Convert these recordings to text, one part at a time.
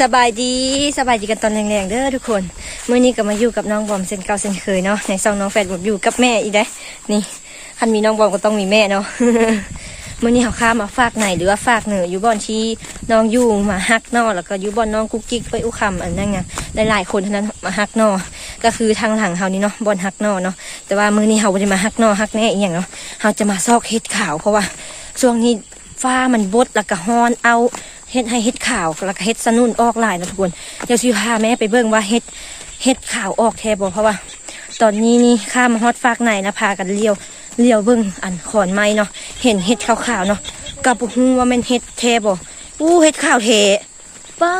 สบายดีสบายดีกันตอนแรงๆเด้อทุกคนเมื้อนี้ก็มาอยู่กับน้องบอมเซนเก่าเซนเคยเนาะในซองน้องแฟนบอมอยู่กับแม่อีกได้นี่คันมีน้องบอมก็ต้องมีแม่เนาะเมื้อนี้เขาข้ามาฝากไหนหรือว่าฝากเหนืออยู่บอนที่น้องอยู่มาฮักนอแล้วก็อยู่บอนน้องกุ๊กกิ๊กไปอุคำอันนั้นไงหลายๆคนเท่านั้นมาฮักนอก็คือทางหลังเฮานี่เนาะบอนฮักนอเนาะแต่ว่ามื้อนี้เฮาบ่ได้มาฮักนอฮักแน่อีหยังเนาะเฮาจะมาซอกเฮ็ดขาวเพราะว่าช่วงนี้ฟ้ามันบดแล้วก็ฮ้อนเอา เฮ็ดให้เฮ็ดข่าวแล้วก็เฮ็ดสนุ่นออกหลายนะทุกคนเดี๋ยวสิพาแม่ไปเบิ่งว่าเฮ็ดเฮ็ดข่าวออกแท้บ่เพราะว่า ตอนนี้นี่ข้ามฮอดฟากในนะพากันเลี้ยวเลี้ยวเบิ่งอันขอนไม้เนาะเห็นเฮ็ดขาวๆเนาะกับบ่ฮู้ว่าม่นเฮ็ดแท้บ่อู้เฮ็ดขาวแท้ป้า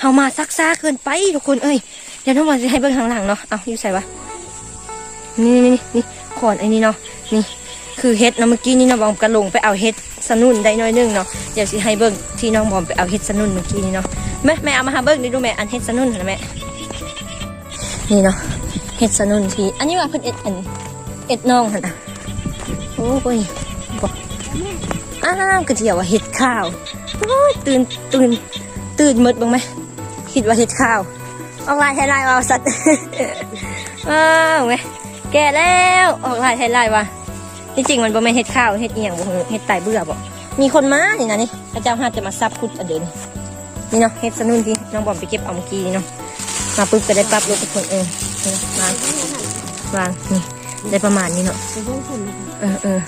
เฮามาซักซ่าเกินไปทุกคนเอ้ยเดี๋ยวน้องมาสิให้เบิ่งข้างหลังเนาะเอาอยู่ใส่วะนี่นี่นี่นี่ขอนไอ้นี่เนาะนี่ คือเฮ็ดเนาะเมื่อกี้นี่น้องบอมกระลงไปเอาเฮ็ดสนุนได้น้อยหนึงเนาะเดี๋ยวสิให้เบิ่งที่น้องบอมไปเอาเฮ็ดสนุนเมื่อกี้นี่เนาะแม่แม่เอามาหาเบิ่งดิดูแม่อันเฮ็ดสนุนนะแม่นี่เนาะเฮ็ดสนุนที่อันนี้ว่าเพิ่นเอ็ดอันเอ็ดน้องหั่นน่ะโอ้ยบอกอ้าวก็เที่ยวว่าเฮ็ดข้าวโอ้ยตื่นตื่นตื่นหมดบ้างไหมคิดว่าเฮ็ดข้าวออกลายไทยลายเอาสัตว์อ้าวแม่แก่แล้วออกลายไทยลายว่ะ ที่จริงมันบ่แม่นเฮ็ดข้าวเฮ็ดอีหยังบ่ฮู้เฮ็ดตายเบื่อบ่มีคนมานี่นะนี่พระเจ้าหาจะมาซับคุดอันเดินนี่เนาะเฮ็ดสนุนที่น้องบอมไปเก็บเอาเมื่อกี้นี่เนาะมาปุ๊บก็ได้ปรับลงทุกคนเออนี่วางวางนี่ได้ประมาณนี้เนาะเออเออ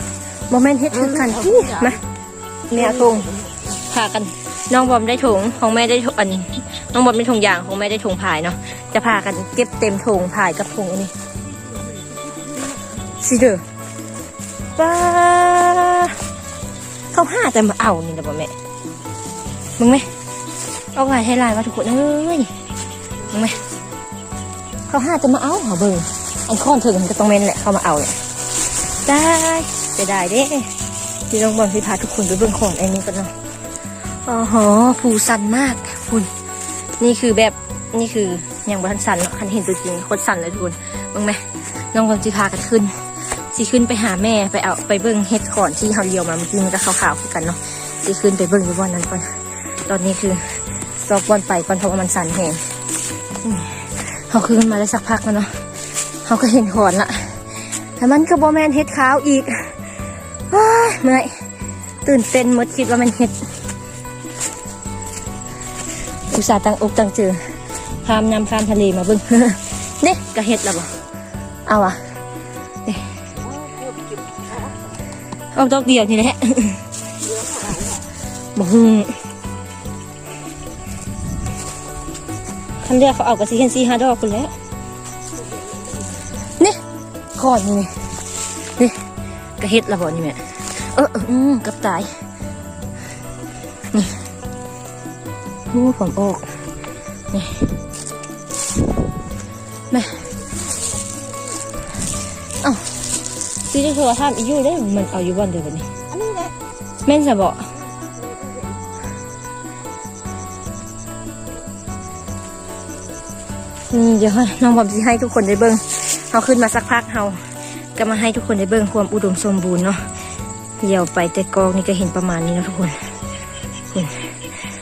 บ่แม่นเฮ็ดคือกันที่มาแม่เอาถุงพากันน้องบอมได้ถุงของแม่ได้ถุงอันนี้น้องบอมได้ถุงยางของแม่ได้ถุงผายเนาะจะพากันเก็บเต็มถุงผายกับถุงอันนี้สิเด้อ ป้าเขาห้าแต่มาเอานี่นะบ่แม่มึงไหมเอาไงให้ลายว่าทุกคนเอ้ยมึงไหมเขาห้าแต่มาเอาเหรอเบิ่งอันค้อนถึงมันก็ต้องเม่นแหละเขามาเอาแหละได้จะได้เด้ที่ลองบอลพี่พาทุกคนไปเบิ่งของไอ้นี้กันเนาะอ๋อหอผูสันมากคุณนี่คือแบบนี่คืออย่างบทันสันเนาะคันเห็นตัวจริงโคตรสันเลยทุกคนมึงไหมน้องบอลจะพากันขึ้น สิขึ้นไปหาแม่ไปเอาไปเบิ้งเฮ็ดก่อนที่เขาเลียวมาเมื่อกี้มันก็ขาวๆคือกันเนาะสิขึ้นไปเบิ้งอยู่บอนนั้นก่อนตอนนี้คือซอกบอนไปก่อนเพราะว่ามันสั่นแหงเขาขึ้นมาได้สักพักแล้วเนาะเขาก็เห็นขอนละแต่มันก็บอแมนเฮ็ดขาวอีกว้าเมื่อยตื่นเต้นมดคิดว่ามันเฮ็ดอุตส่าห์ตั้งอกตั้งเจอข้ามนำข้ามทะเลมาเบิ้งเด็กก็เฮ็ดแล้วบ่เอาอะ เอาดอกเดียวนี่แหละบ่ฮึงคันเดียวเขาเอากระสีเห็นสีห้าดอกคุณแล้วนี่ขอนนี่นี่กระเฮ็ดละบ่นี่แม่เอออืมกับตาย นี่หูผมออกนี่ ซีจะโทรถามอีอยู่ได้มันเอาอยู่บ้านเดียวกันนี่อันนี้แหละแม่นจะบอกนี่เดี๋ยวน้องบอมจะให้ทุกคนได้เบิ้งเขาขึ้นมาสักพักเขาก็มาให้ทุกคนได้เบิ้งความอุดมสมบูรณ์เนาะเดี๋ยวไปแต่กองนี่ก็เห็นประมาณนี้เนาะทุกคนนี่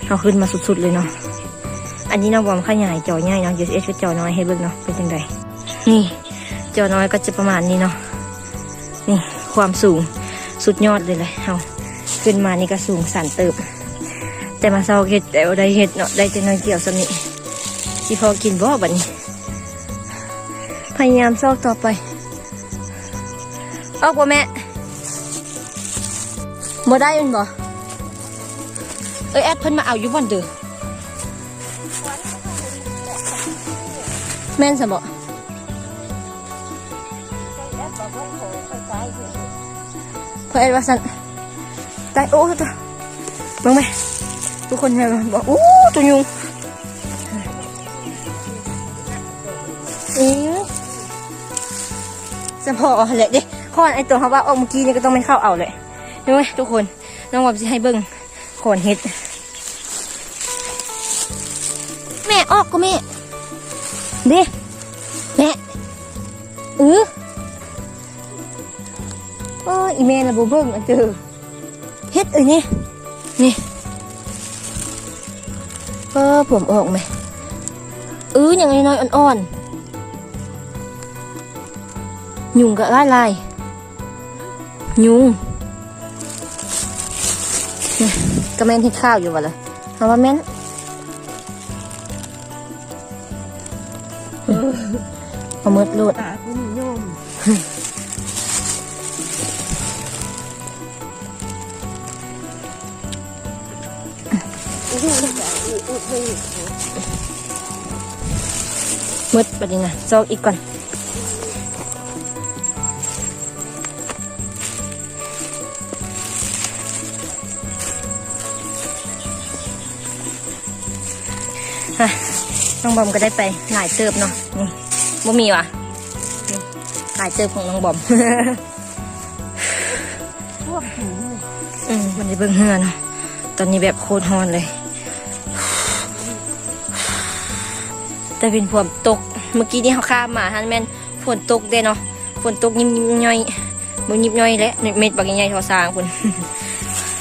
เขาขึ้นมาสุดๆเลยเนาะอันนี้น้องบอมขยายจอใหญ่เนาะเดี๋ยวเอสจอน้อยให้เบิ้งเนาะเป็นยังไงนี่จอน้อยก็จะประมาณนี้เนาะ นี่ความสูงสุดยอดเลยเลยเอาขึ้นมานี่ก็สูงสันเติบ แต่มาเศร้าเห็ดแต่ได้เห็ดเนาะได้จะน้อยเกี่ยวสนิสิพอกินบ่บัดนี้ พยายามซอกต่อไป ออกบ่แม่บ่ได้ยินบ่เอ้ยแอดเพิ่นมาเอาอยู่บ่อนเด้อแม่นสมบ่ เพราะเอ็ดว่าสันตายโอ้ตัวมึงไหมทุกคนเลยบอกโอ้ตัวยุงอือจะพอแหละด้ข้อไอตัวเขาว่าออกเมื่อกี้นี่ก็ต้องไม่เข้าเอาเลยรู้ไหมทุกคนน้องวับจะให้เบิ้งขอนเห็ดแม่ออกก็แม่เด้แม่เออ โอ้ยอีเมลระบุเบิ้งอันเจอเฮ็ดเอ้ยนี่นี่เออผมออกไหมเอออย่างน้อยๆอ่อนๆยุงก็ไล่ไล่ยุงนี่ก็แม่นเฮ็ดข้าวอยู่วะเลยเอาว่าแม่นเอามืดลูดตาคุณโยม มืดปะนี่นะซอกอีกก่อนน้องบอมก็ได้ไปหลายเติบเนาะนี่บ่มีว่ะนี่หลายเติบของน้องบอมวกหูอืมมันจะเบิ่งเฮือเนาะตอนนี้แบบโคตรฮอนเลย แต่เป็นฝนตก เมื่อกี้นี่เขาข้ามมาฮันแมนฝนตกเด้เนาะ ฝนตกยิบยิบย่อยมือยิบย่อยและเม็ดบางใหญ่ทอสางคุณ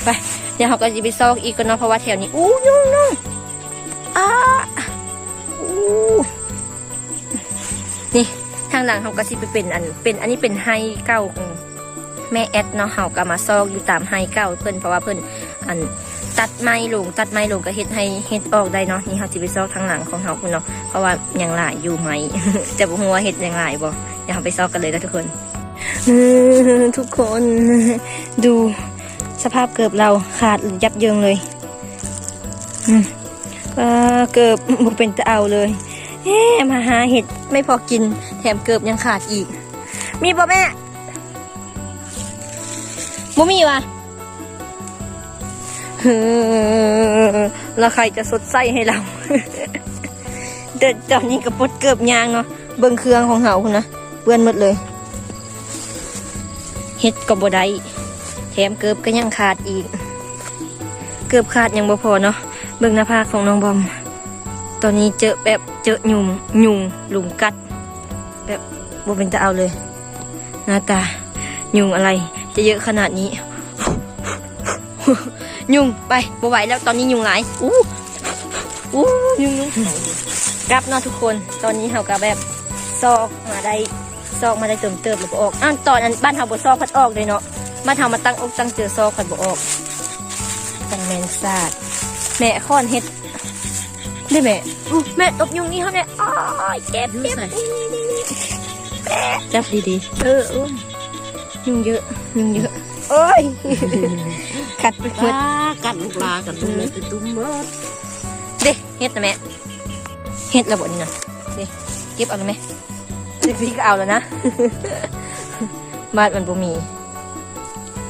ไปเดี๋ยวเขาก็จะไปซอกอีกกันเนาะเพราะว่าแถวนี้อู้ยุ่งน้องอ้าอู้นี่ทางหลังเขาก็สิไปเป็นอันเป็นอันนี้เป็นไฮเก้าของแม่แอดเนาะเฮาก็มาซอกอยู่ตามไฮเก้าเพิ่นเพราะว่าเพิ่นอัน ตัดไม้ลงตัดไม้ลงก็เฮ็ดให้เฮ็ดออกได้เนาะนี่เฮาสิไปซอกทางหลังของเฮาพุ่นเนาะเพราะว่ายังหลายอยู่ไหมจะบ่ฮู้ว่าเฮ็ดยังหลายบ่เดี๋ยวเฮาไปซอกกันเลยนะทุกคนทุกคนดูสภาพเกือบเราขาดยับเยิงเลยก็เกือบบ่เป็นตะเอาเลยเอ๊ะมาหาเห็ดไม่พอกิน แถมเกือบยังขาดอีก มีบ่แม่บ่มีวะ แล้วใครจะสดใสให้เรา เดินตอนนี้ก็ปดเกือบยางเนาะเบิ่งเครื่องของเขาคุณนะเปื้อนหมดเลยเฮ็ดก็บ่ไดแถมเกือบก็ยังขาดอีก เกือบขาดยังบ่พอเนาะเบิ่งหน้าผากของน้องบอม ตอนนี้เจอแบบเจอยุงยุงหลุมกัด แบบบ่เป็นจะเอาเลย หน้าตา ยุงอะไร จะเยอะขนาดนี้ ยุงไปบ่ไหวแล้วตอนนี้ยุงหลายอู้อู้ยุงยุงกลับเนาะทุกคน ตอนนี้เฮาก็แบบซอกมาได้ซอกมาได้เติมเติมแล้วบ่ออกอ้าวตอนนั้นบ้านเฮาบ่ซอกพัดออกเลยเนาะบ้านเฮามาตั้งอกตั้งเจอซอกพัดบ่ออกตังแมงสาดแม่ค้อนเฮ็ดได้แม่อู้แม่ตบยุงนี่เขาเนี่ยอ้ายเจ็บเจ็บนี่นี่นี่นี่แม่จับดีเออเออยุงเยอะยุงเยอะ โอ้ยขัดไปๆหมดปลากัดลูกปลากัดลูกเล็กตุ้มเบิดเด้เฮ็ดนะแม่เฮ็ดระบบนี่นะเด้เก็บเอาเลยไหมเด็กพี่ก็เอาแล้วนะบ้านมันบ่มี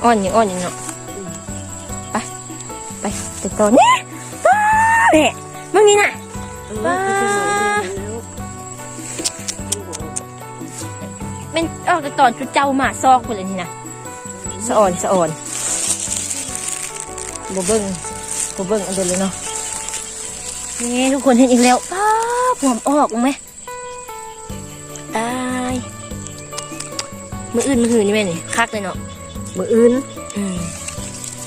อ้อนยังอ้อนยังเนาะไปไปติดต่อเนี่ยป้าแม่มึงนี่น่ะปลาเป็นออกแต่ตอนจุดเจ้าหมาซอกคนเลยนี่นะ สะอ่อนสะอ่อนบ่เบิ้งบ่เบิ้งอันเดียวเลยเนาะนี่ทุกคนเห็นอีกแล้วป้าบผมออกมั้งไหมตายมืออื่นมือหืนนี่แม่นี่คักเลยเนาะมืออื่นอืม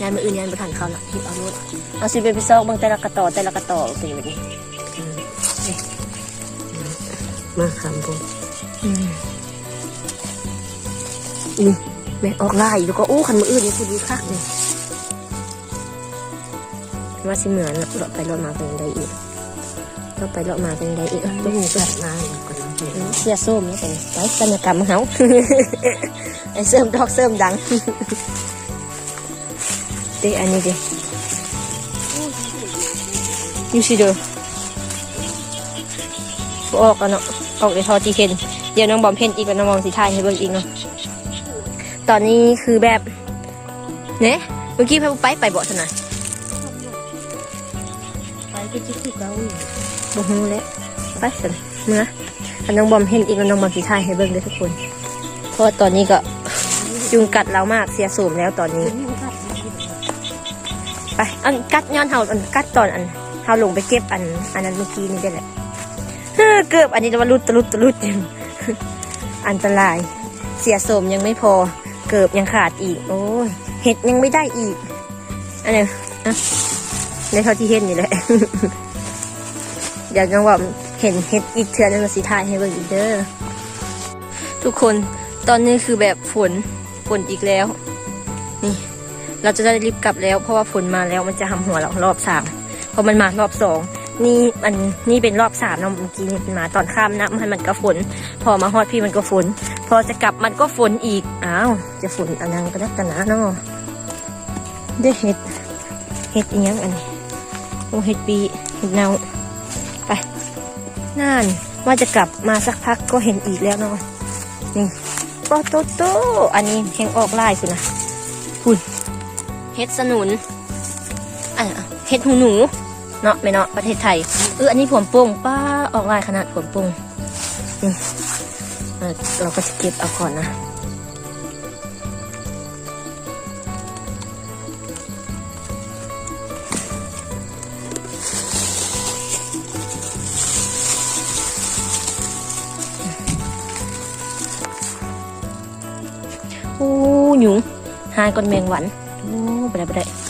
ยานมืออื่นยานประทานเขาละหิบเอารถเอาสิไปไปซอกเบางแต่ละกระต่อแต่ละกระต่อเป็นแบบนี้มาคำผมอืมนี่ แม่ออกไล่แล้วก็อู้ขันมืออื่นนี่คือดีคักเลยว่าสิเหมือนอะเราไปเรามาเป็นไดอีกเราไปเรามาเป็นไดอีกต้ต้องงจัดงาก่อนเสียส้มนี่เป็นไปบรรยากาศมเฮาไอ้เสริมดอกเสริมดังเด้อันนี้ด้ยูซิเดอออกกันเนาะออกในทอที่เห็นเดี๋ยวน้องบอมเพ่นอีกแล้วน้องบอมสิทยให้เบิ่งอีกเนาะ ตอนนี้คือแบบเนี่ยเมื่อกี้พาไปไปเบาะสนะไปก็จะคือเก่าอีกบ่ฮู้แล้วไปสันเมื่ออันน้องบอมเห็นอีกแล้วน้องบอมสิทายให้เบิ่งเลยทุกคน เพราะว่าตอนนี้ก็ยุงกัดเรามากเสียสูมแล้วตอนนี้ ไปอันกัดย้อนเฮาอันกัดตอนอันเฮาลงไปเก็บอัน อันนั้นเมื่อกี้นี่ได้แหละเฮ้อเกือบอันนี้จะมาลุดตะลุดตะลุดอยู่อันตราย เสียโสมยังไม่พอ เกือบยังขาดอีก โอ้ยเห็ดยังไม่ได้อีกอันนี้อะในเท่าที่เห็นนี่แหละเดี๋ยวน้องบอมเห็นเห็ดอีกเทือนนึงมาสีถ่ายให้เบิ่งอีกเด้อทุกคนตอนนี้คือแบบฝนฝนอีกแล้ว นี่ เราจะได้รีบกลับแล้ว เพราะว่าฝนมาแล้วมันจะหำหัวเรารอบสามพอมันมารอบสองนี่มันนี่เป็นรอบสามเนาะเมื่อกี้นี่เป็นมาตอนข้ามนะมันมันก็ฝน พอมาฮอดพี่มันก็ฝน อจะกลับมันก็ฝนอีก อ้าว จะฝนอันนั้นก็ได้กันนะเนาะได้เห็ด เห็ดอีหยังอันนี้โอ้เห็ดปีเห็ดเนาไปนั่นว่าจะกลับมาสักพักก็เห็นอีกแล้วเนาะนี่โตโตโตอันนี้แหงออกลายคุณนะคุณเห็ดสนุนอะเห็ดหูหนูเนาะไม่เนาะประเทศไทยเอออันนี้ผมโป่งป้าออกลายขนาดผมโป่งนี่ เราก็จะเก็บเอาก่อนนะโอ้หยุงหายก่อนแมงวันโอ้ไปได้ไปได้